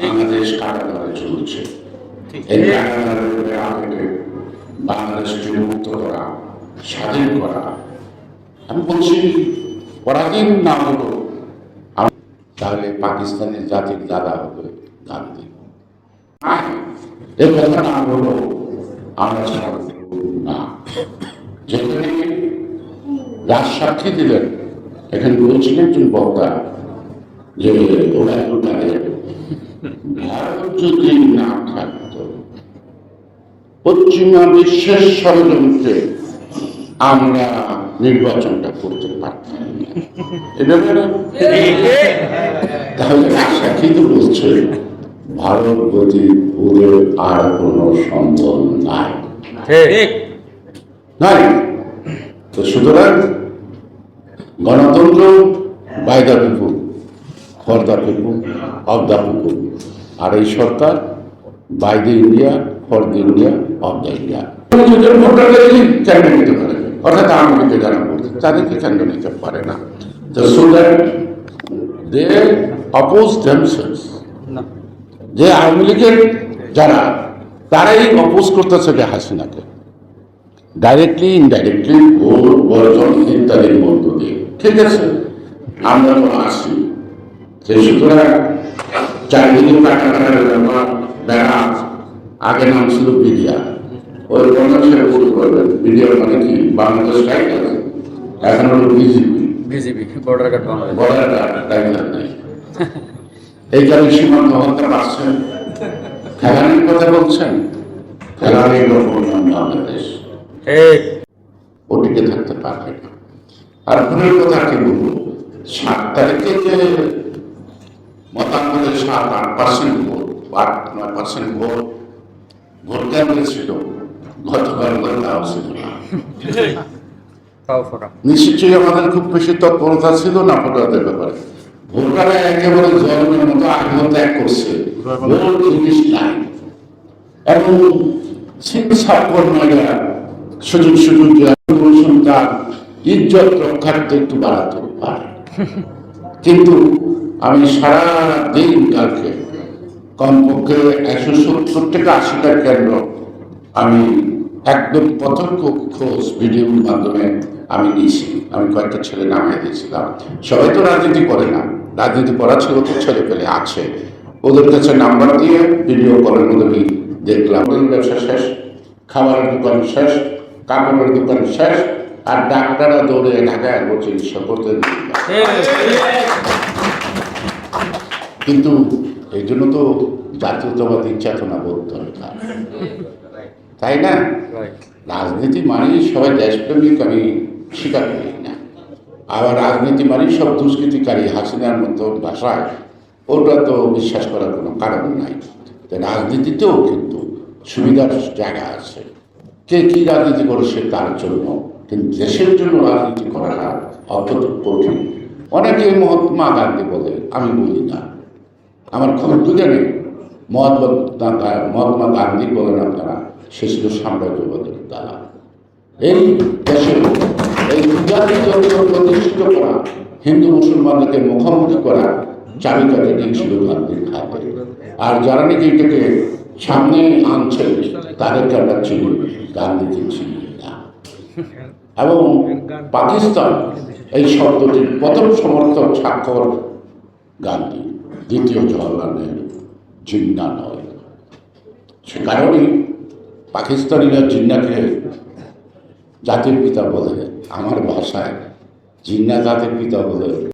বাংলাদেশ কারাগারে চলছে এই কারাগারে আমাদের বাংলাদেশকে মুক্ত করা স্বাধীন করা। আমি বলছি পরাধীন না হলো? তাহলে পাকিস্তানের জাতির দাদা হবে গান্ধী। এই কথা না হলো আমরা ছাড়ব না। যেখানে রাজসাক্ষী দিলেন এখানে বলছিলেন একজন বক্তা যে ওরা ওখানে ভারত যদি না থাকতো পশ্চিমা বিশ্বের ষড়যন্ত্রে আমরা নির্বাচনটা করতে পারতাম এটা তাহলে আশা কিন্তু বলছে ভারত গতি পুরো আর কোনো সম্ভব নাই। নাই? তো সুতরাং গণতন্ত্র by the people for the people. Of the people আর এই সরকার by the India for the India of the India. নিতে পারে। অর্থাৎ আওয়ামী যারা বলছে তাদেরকে নিতে পারে না। তো so that they oppose themselves যে আওয়ামী লীগের যারা তারাই অপোজ করতেছে যে হাসিনাকে। ডাইরেক্টলি ইনডাইরেক্টলি বর্জন ইত্যাদির মধ্য দিয়ে। ঠিক আছে আমরা তো আসি। সুতরাং চারিদিকে কাটা কাটার ব্যাপার বেড়া আগে নাম ছিল মিডিয়া। ওই বাংলাদেশের ভুল করবেন। মিডিয়া মানে কি? বাংলাদেশ টাইগার এখন হলো BJP BJP border guard Bangladesh. বলার টাইগার নেই। এই কারণে সীমান্ত হত্যা পাচ্ছেন খেলানির কথা বলছেন? বললাম বাংলাদেশ। ঠিক ও টিকে থাকতে পারবে না। আর ভোটের কথা কি বলব? সাত তারিখে যে মতামতের সাত আট পার্সেন্ট ভোট আট নয় পার্সেন্ট ভোট ভোট কেন্দ্রে ছিল গতকাল তাও ছিল না। নিশ্চয়ই আমাদের খুব বেশি তৎপরতা ছিল না ভোটারদের ব্যাপারে। ভোটাররা একেবারে জন্মের মতো আত্মত্যাগ করছে। ভোট জিনিস নাই। এবং চিকিৎসা কর্মীরা সুযোগ সুযোগ সন্তান ইজ্জত রক্ষার্থে একটু বাড়াতে পারে। কিন্তু আমি সারা দিন কালকে কমপক্ষে একশো সত্তর থেকে আশিটা কেন্দ্র আমি একদম প্রত্যক্ষ খোঁজ ভিডিওর মাধ্যমে আমি নিয়েছি আমি কয়েকটা ছেলে নামিয়ে দিয়েছিলাম। সবাই তো রাজনীতি করে না। রাজনীতি করা ছিল তো ছেলে পেলে আছে। ওদের কাছে নাম্বার দিয়ে ভিডিও কলের মধ্যে দেখলাম ব্যবসা শেষ, খাবারের দোকান শেষ, কাপড়ের দোকান শেষ, আর ডাক্তাররা দৌড়ে ঢাকায় চিকিৎসা করতে কিন্তু এই জন্য তো জাতীয়তাবাদী চেতনা বোধ দরকার। তাই না? রাজনীতি মানেই সবাই দেশপ্রেমিক, আমি স্বীকার করি না। আবার রাজনীতি মানেই সব দুষ্কৃতিকারী হাসিনার মতো ভাষায়। ওটা তো বিশ্বাস করার কোনো কারণ নাই। তো রাজনীতিতেও কিন্তু সুবিধার জায়গা আছে। কে কী রাজনীতি করে সে তার জন্য? কিন্তু দেশের জন্য রাজনীতি করাটা অত্যন্ত কঠিন। অনেকে মহাত্মা গান্ধী বলে, আমি বলি না। আমার দুজনে নেই মহাত্মা মহাত্মা গান্ধী বলেন আপনারা, সে ছিল সাম্রাজ্যবাদের দ্বারা এই দেশে, এই বিজাতি যন্ত্র প্রতিষ্ঠিত করা, হিন্দু মুসলমানদেরকে মুখোমুখি করা চাবিকাঠি দিয়েছিল গান্ধীর হাতে। আর যারা নাকি এটাকে সামনে আনছে, তাদেরকে আমরা চিনি, গান্ধীকে চিনি না। এবং পাকিস্তান এই শব্দটির প্রথম সমর্থক স্বাক্ষর গান্ধী, দ্বিতীয় জওয়াহরলাল নেহরু, জিন্না নয়। সে কারণেই পাকিস্তানিরা জিন্নাকে জাতির পিতা বলে, আমার ভাষায় জিন্না জাতির পিতা বলে